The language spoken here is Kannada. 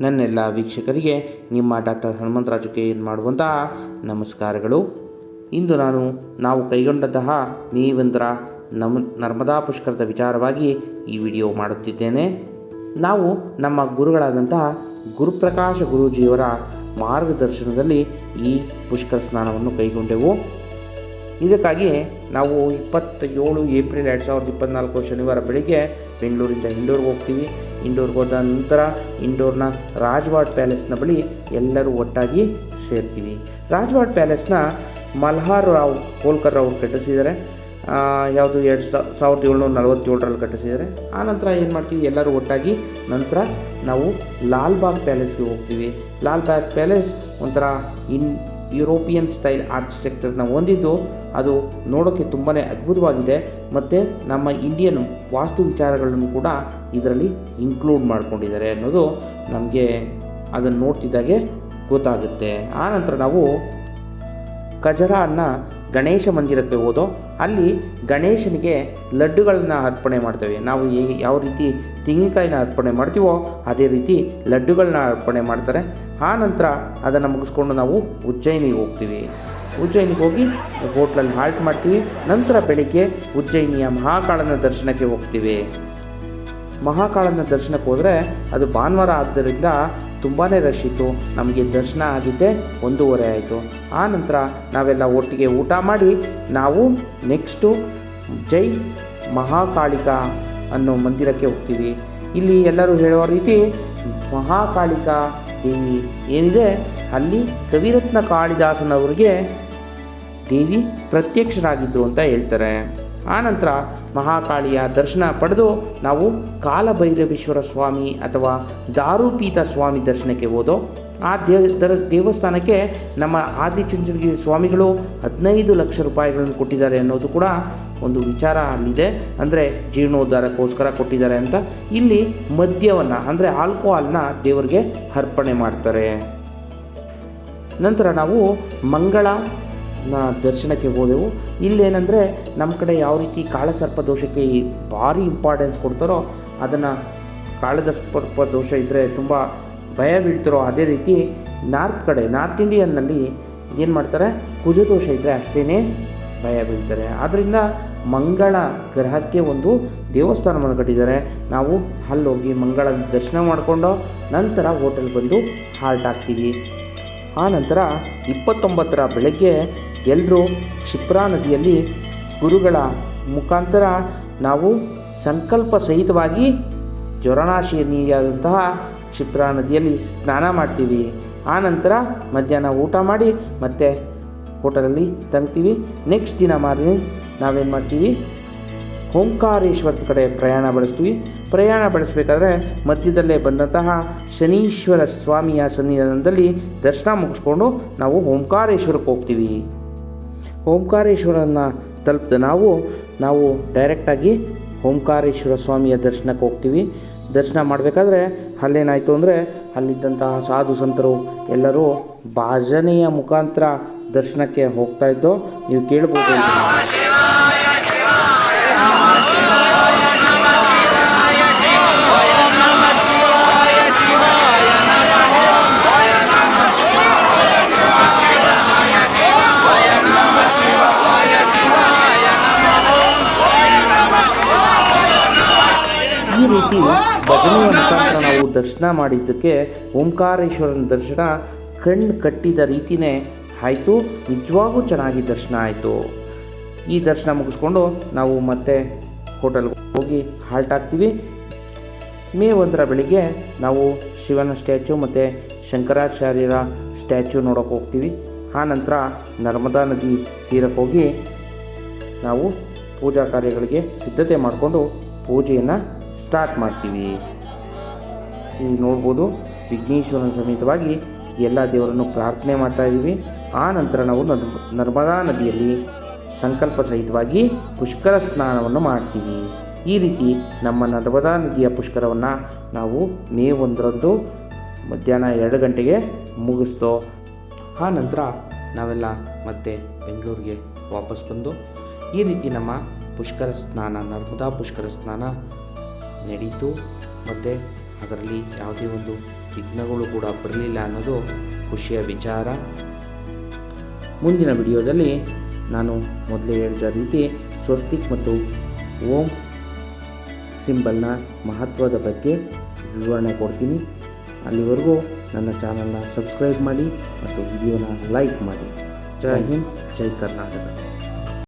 ನನ್ನೆಲ್ಲ ವೀಕ್ಷಕರಿಗೆ ನಿಮ್ಮ ಡಾಕ್ಟರ್ ಹನುಮಂತರಾಜು ಕೆ ಮಾಡುವಂತಹ ನಮಸ್ಕಾರಗಳು. ಇಂದು ನಾನು, ನಾವು ಕೈಗೊಂಡಂತಹ ನೀವಂದ್ರ ನಮ್, ನರ್ಮದಾ ಪುಷ್ಕರದ ವಿಚಾರವಾಗಿ ಈ ವಿಡಿಯೋ ಮಾಡುತ್ತಿದ್ದೇನೆ. ನಾವು ನಮ್ಮ ಗುರುಗಳಾದಂತಹ ಗುರುಪ್ರಕಾಶ ಗುರೂಜಿಯವರ ಮಾರ್ಗದರ್ಶನದಲ್ಲಿ ಈ ಪುಷ್ಕರ ಸ್ನಾನವನ್ನು ಕೈಗೊಂಡೆವು. ಇದಕ್ಕಾಗಿ ನಾವು ಇಪ್ಪತ್ತೇಳು ಏಪ್ರಿಲ್ ಎರಡು ಸಾವಿರದ ಇಪ್ಪತ್ತ್ನಾಲ್ಕು ಶನಿವಾರ ಬೆಳಿಗ್ಗೆ ಬೆಂಗಳೂರಿಂದ ಇಂಡೋರ್ಗೆ ಹೋಗ್ತೀವಿ. ಇಂಡೋರ್ಗೆ ಹೋದ ನಂತರ ಇಂಡೋರ್ನ ರಾಜ್ವಾಡ್ ಪ್ಯಾಲೇಸ್ನ ಬಳಿ ಎಲ್ಲರೂ ಒಟ್ಟಾಗಿ ಸೇರ್ತೀವಿ. ರಾಜ್ವಾಡ್ ಪ್ಯಾಲೇಸ್ನ ಮಲ್ಹಾರ್ ರಾವ್ ಹೋಲ್ಕರ್ ಅವರು ಕಟ್ಟಿಸಿದ್ದಾರೆ. ಯಾವುದು ಎರಡು ಸಾವಿರದ ಏಳ್ನೂರ ನಲವತ್ತೇಳರಲ್ಲಿ ಕಟ್ಟಿಸಿದ್ದಾರೆ. ಆ ನಂತರ ಏನು ಮಾಡ್ತೀವಿ? ಎಲ್ಲರೂ ಒಟ್ಟಾಗಿ ನಂತರ ನಾವು ಲಾಲ್ಬಾಗ್ ಪ್ಯಾಲೇಸ್ಗೆ ಹೋಗ್ತೀವಿ. ಲಾಲ್ಬಾಗ್ ಪ್ಯಾಲೇಸ್ ಒಂಥರ ಇನ್ ಯುರೋಪಿಯನ್ ಸ್ಟೈಲ್ ಆರ್ಕಿಟೆಕ್ಚರ್ನ ಹೊಂದಿದ್ದು ಅದು ನೋಡೋಕ್ಕೆ ತುಂಬಾ ಅದ್ಭುತವಾಗಿದೆ. ಮತ್ತು ನಮ್ಮ ಇಂಡಿಯನ್ ವಾಸ್ತು ವಿಚಾರಗಳನ್ನು ಕೂಡ ಇದರಲ್ಲಿ ಇನ್ಕ್ಲೂಡ್ ಮಾಡಿಕೊಂಡಿದ್ದಾರೆ ಅನ್ನೋದು ನಮಗೆ ಅದನ್ನು ನೋಡ್ತಿದ್ದಾಗೆ ಗೊತ್ತಾಗುತ್ತೆ. ಆನಂತರ ನಾವು ಕಜರಾನ್ನ ಗಣೇಶ ಮಂದಿರಕ್ಕೆ ಹೋದೋ, ಅಲ್ಲಿ ಗಣೇಶನಿಗೆ ಲಡ್ಡುಗಳನ್ನ ಅರ್ಪಣೆ ಮಾಡ್ತೇವೆ. ನಾವು ಯಾವ ರೀತಿ ತೆಂಗಿನಕಾಯಿನ ಅರ್ಪಣೆ ಮಾಡ್ತೀವೋ, ಅದೇ ರೀತಿ ಲಡ್ಡುಗಳನ್ನ ಅರ್ಪಣೆ ಮಾಡ್ತಾರೆ. ಆ ನಂತರ ಅದನ್ನು ಮುಗಿಸ್ಕೊಂಡು ನಾವು ಉಜ್ಜಯಿನಿಗೆ ಹೋಗ್ತೀವಿ. ಉಜ್ಜಯಿನಿಗೆ ಹೋಗಿ ಹೋಟ್ಲಲ್ಲಿ ಹಾಲ್ಟ್ ಮಾಡ್ತೀವಿ. ನಂತರ ಬೆಳಿಗ್ಗೆ ಉಜ್ಜಯಿನಿಯ ಮಹಾಕಾಳನ ದರ್ಶನಕ್ಕೆ ಹೋಗ್ತೀವಿ. ಮಹಾಕಾಳನ ದರ್ಶನಕ್ಕೆ ಹೋದರೆ ಅದು ಭಾನುವಾರ ಆದ್ದರಿಂದ ತುಂಬಾ ರಶ್ ಇತ್ತು. ನಮಗೆ ದರ್ಶನ ಆಗಿದ್ದೆ ಒಂದೂವರೆ ಆಯಿತು. ಆ ನಂತರ ನಾವೆಲ್ಲ ಒಟ್ಟಿಗೆ ಊಟ ಮಾಡಿ ನಾವು ನೆಕ್ಸ್ಟು ಜೈ ಮಹಾಕಾಳಿಕಾ ಅನ್ನೋ ಮಂದಿರಕ್ಕೆ ಹೋಗ್ತೀವಿ. ಇಲ್ಲಿ ಎಲ್ಲರೂ ಹೇಳುವ ರೀತಿ ಮಹಾಕಾಳಿಕಾ ದೇವಿ ಏನಿದೆ? ಅಲ್ಲಿ ಕವಿರತ್ನ ಕಾಳಿದಾಸನವರಿಗೆ ದೇವಿ ಪ್ರತ್ಯಕ್ಷರಾಗಿದ್ದರು ಅಂತ ಹೇಳ್ತಾರೆ. ಆನಂತರ ಮಹಾಕಾಳಿಯ ದರ್ಶನ ಪಡೆದು ನಾವು ಕಾಲಭೈರವೇಶ್ವರ ಸ್ವಾಮಿ ಅಥವಾ ದಾರುಪೀತ ಸ್ವಾಮಿ ದರ್ಶನಕ್ಕೆ ಹೋದೋ, ಆ ದೇ ದೇವಸ್ಥಾನಕ್ಕೆ ನಮ್ಮ ಆದಿಚುಂಚನಗಿರಿ ಸ್ವಾಮಿಗಳು ಹದಿನೈದು ಲಕ್ಷ ರೂಪಾಯಿಗಳನ್ನು ಕೊಟ್ಟಿದ್ದಾರೆ ಅನ್ನೋದು ಕೂಡ ಒಂದು ವಿಚಾರ ಅಲ್ಲಿದೆ. ಅಂದರೆ ಜೀರ್ಣೋದ್ಧಾರಕ್ಕೋಸ್ಕರ ಕೊಟ್ಟಿದ್ದಾರೆ ಅಂತ ಇಲ್ಲಿ ಮದ್ಯವನ್ನು, ಅಂದರೆ ಆಲ್ಕೋಹಾಲ್ನ ದೇವರಿಗೆ ಅರ್ಪಣೆ ಮಾಡ್ತಾರೆ. ನಂತರ ನಾವು ಮಂಗಳ ನ ದರ್ಶನಕ್ಕೆ ಹೋದೆವು. ಇಲ್ಲೇನೆಂದರೆ ನಮ್ಮ ಕಡೆ ಯಾವ ರೀತಿ ಕಾಳಸರ್ಪ ದೋಷಕ್ಕೆ ಭಾರಿ ಇಂಪಾರ್ಟೆನ್ಸ್ ಕೊಡ್ತಾರೋ ಅದನ್ನು ಕಾಳಸರ್ಪ ದೋಷ ಇದ್ದರೆ ತುಂಬ ಭಯ ಬೀಳ್ತಾರೋ ಅದೇ ರೀತಿ ನಾರ್ತ್ ಕಡೆ, ನಾರ್ತ್ ಇಂಡಿಯನ್ನಲ್ಲಿ ಏನು ಮಾಡ್ತಾರೆ? ಕುಜದೋಷ ಇದ್ದರೆ ಅಷ್ಟೇ ಭಯ ಬೀಳ್ತಾರೆ. ಆದ್ದರಿಂದ ಮಂಗಳ ಗ್ರಹಕ್ಕೆ ಒಂದು ದೇವಸ್ಥಾನವನ್ನು ಕಟ್ಟಿದ್ದಾರೆ. ನಾವು ಅಲ್ಲೋಗಿ ಮಂಗಳ ದರ್ಶನ ಮಾಡಿಕೊಂಡು ನಂತರ ಹೋಟೆಲ್ ಬಂದು ಹಾಲ್ಟ್ ಆಗ್ತೀವಿ ಆ ನಂತರ ಇಪ್ಪತ್ತೊಂಬತ್ತರ ಬೆಳಗ್ಗೆ ಎಲ್ಲರೂ ಕ್ಷಿಪ್ರಾ ನದಿಯಲ್ಲಿ ಗುರುಗಳ ಮುಖಾಂತರ ನಾವು ಸಂಕಲ್ಪ ಸಹಿತವಾಗಿ ಜ್ವರನಾಶಿನಿಯಾದಂತಹ ಕ್ಷಿಪ್ರಾ ನದಿಯಲ್ಲಿ ಸ್ನಾನ ಮಾಡ್ತೀವಿ. ಆ ನಂತರ ಮಧ್ಯಾಹ್ನ ಊಟ ಮಾಡಿ ಮತ್ತೆ ಹೋಟೆಲಲ್ಲಿ ತಂಗ್ತೀವಿ. ನೆಕ್ಸ್ಟ್ ದಿನ ಮಾರಿ ನಾವೇನು ಮಾಡ್ತೀವಿ? ಓಂಕಾರೇಶ್ವರದ ಕಡೆ ಪ್ರಯಾಣ ಬಳಸ್ತೀವಿ. ಪ್ರಯಾಣ ಬೆಳೆಸಬೇಕಾದ್ರೆ ಮಧ್ಯದಲ್ಲೇ ಬಂದಂತಹ ಶನೀಶ್ವರ ಸ್ವಾಮಿಯ ಸನ್ನಿಧಾನದಲ್ಲಿ ದರ್ಶನ ಮುಗಿಸ್ಕೊಂಡು ನಾವು ಓಂಕಾರೇಶ್ವರಕ್ಕೆ ಹೋಗ್ತೀವಿ. ಓಂಕಾರೇಶ್ವರನ ತಲುಪಿದ ನಾವು ನಾವು ಡೈರೆಕ್ಟಾಗಿ ಓಂಕಾರೇಶ್ವರ ಸ್ವಾಮಿಯ ದರ್ಶನಕ್ಕೆ ಹೋಗ್ತೀವಿ. ದರ್ಶನ ಮಾಡಬೇಕಾದ್ರೆ ಅಲ್ಲೇನಾಯಿತು ಅಂದರೆ ಅಲ್ಲಿದ್ದಂತಹ ಸಾಧು ಸಂತರು ಎಲ್ಲರೂ ಭಾಜನೆಯ ಮುಖಾಂತರ ದರ್ಶನಕ್ಕೆ ಹೋಗ್ತಾ ಇದ್ದೋ, ನೀವು ಕೇಳ್ಬೋದು ರೀತಿ ಭಜನೆಯ ಮುಖಾಂತರ ನಾವು ದರ್ಶನ ಮಾಡಿದ್ದಕ್ಕೆ ಓಂಕಾರೇಶ್ವರನ ದರ್ಶನ ಕಣ್ಣು ಕಟ್ಟಿದ ರೀತಿಯೇ ಆಯಿತು. ನಿಜವಾಗೂ ಚೆನ್ನಾಗಿ ದರ್ಶನ ಆಯಿತು. ಈ ದರ್ಶನ ಮುಗಿಸ್ಕೊಂಡು ನಾವು ಮತ್ತೆ ಹೋಟೆಲ್ಗೆ ಹೋಗಿ ಹಾಲ್ಟ್ ಆಗ್ತೀವಿ ಮೇ ಒಂದರ ಬೆಳಿಗ್ಗೆ ನಾವು ಶಿವನ ಸ್ಟ್ಯಾಚು ಮತ್ತು ಶಂಕರಾಚಾರ್ಯರ ಸ್ಟ್ಯಾಚು ನೋಡೋಕೆ ಹೋಗ್ತೀವಿ. ಆ ನಂತರ ನರ್ಮದಾ ನದಿ ತೀರಕ್ಕೆ ಹೋಗಿ ನಾವು ಪೂಜಾ ಕಾರ್ಯಗಳಿಗೆ ಸಿದ್ಧತೆ ಮಾಡಿಕೊಂಡು ಪೂಜೆಯನ್ನು ಸ್ಟಾರ್ಟ್ ಮಾಡ್ತೀವಿ. ಇಲ್ಲಿ ನೋಡ್ಬೋದು, ವಿಘ್ನೇಶ್ವರನ ಸಮೇತವಾಗಿ ಎಲ್ಲ ದೇವರನ್ನು ಪ್ರಾರ್ಥನೆ ಮಾಡ್ತಾ ಇದ್ದೀವಿ. ಆ ನಂತರ ನಾವು ನರ್, ನರ್ಮದಾ ನದಿಯಲ್ಲಿ ಸಂಕಲ್ಪ ಸಹಿತವಾಗಿ ಪುಷ್ಕರ ಸ್ನಾನವನ್ನು ಮಾಡ್ತೀವಿ. ಈ ರೀತಿ ನಮ್ಮ ನರ್ಮದಾ ನದಿಯ ಪುಷ್ಕರವನ್ನು ನಾವು ಮೇ ಒಂದರಂದು ಮಧ್ಯಾಹ್ನ ಎರಡು ಗಂಟೆಗೆ ಮುಗಿಸ್ತೋ ಆ ನಂತರ ನಾವೆಲ್ಲ ಮತ್ತೆ ಬೆಂಗಳೂರಿಗೆ ವಾಪಸ್ ಬಂದು ಈ ರೀತಿ ನಮ್ಮ ಪುಷ್ಕರ ಸ್ನಾನ, ನರ್ಮದಾ ಪುಷ್ಕರ ಸ್ನಾನ ನಡೀತು. ಮತ್ತು ಅದರಲ್ಲಿ ಯಾವುದೇ ಒಂದು ವಿಘ್ನಗಳು ಕೂಡ ಬರಲಿಲ್ಲ ಅನ್ನೋದು ಖುಷಿಯ ವಿಚಾರ. ಮುಂದಿನ ವಿಡಿಯೋದಲ್ಲಿ ನಾನು ಮೊದಲೇ ಹೇಳಿದ ರೀತಿ ಸ್ವಸ್ತಿಕ್ ಮತ್ತು ಓಂ ಸಿಂಬಲ್ನ ಮಹತ್ವದ ಬಗ್ಗೆ ವಿವರಣೆ ಕೊಡ್ತೀನಿ. ಅಲ್ಲಿವರೆಗೂ ನನ್ನ ಚಾನಲ್ನ ಸಬ್ಸ್ಕ್ರೈಬ್ ಮಾಡಿ ಮತ್ತು ವಿಡಿಯೋನ ಲೈಕ್ ಮಾಡಿ. ಜೈ ಹಿಂದ್, ಜೈ ಕರ್ನಾಟಕ.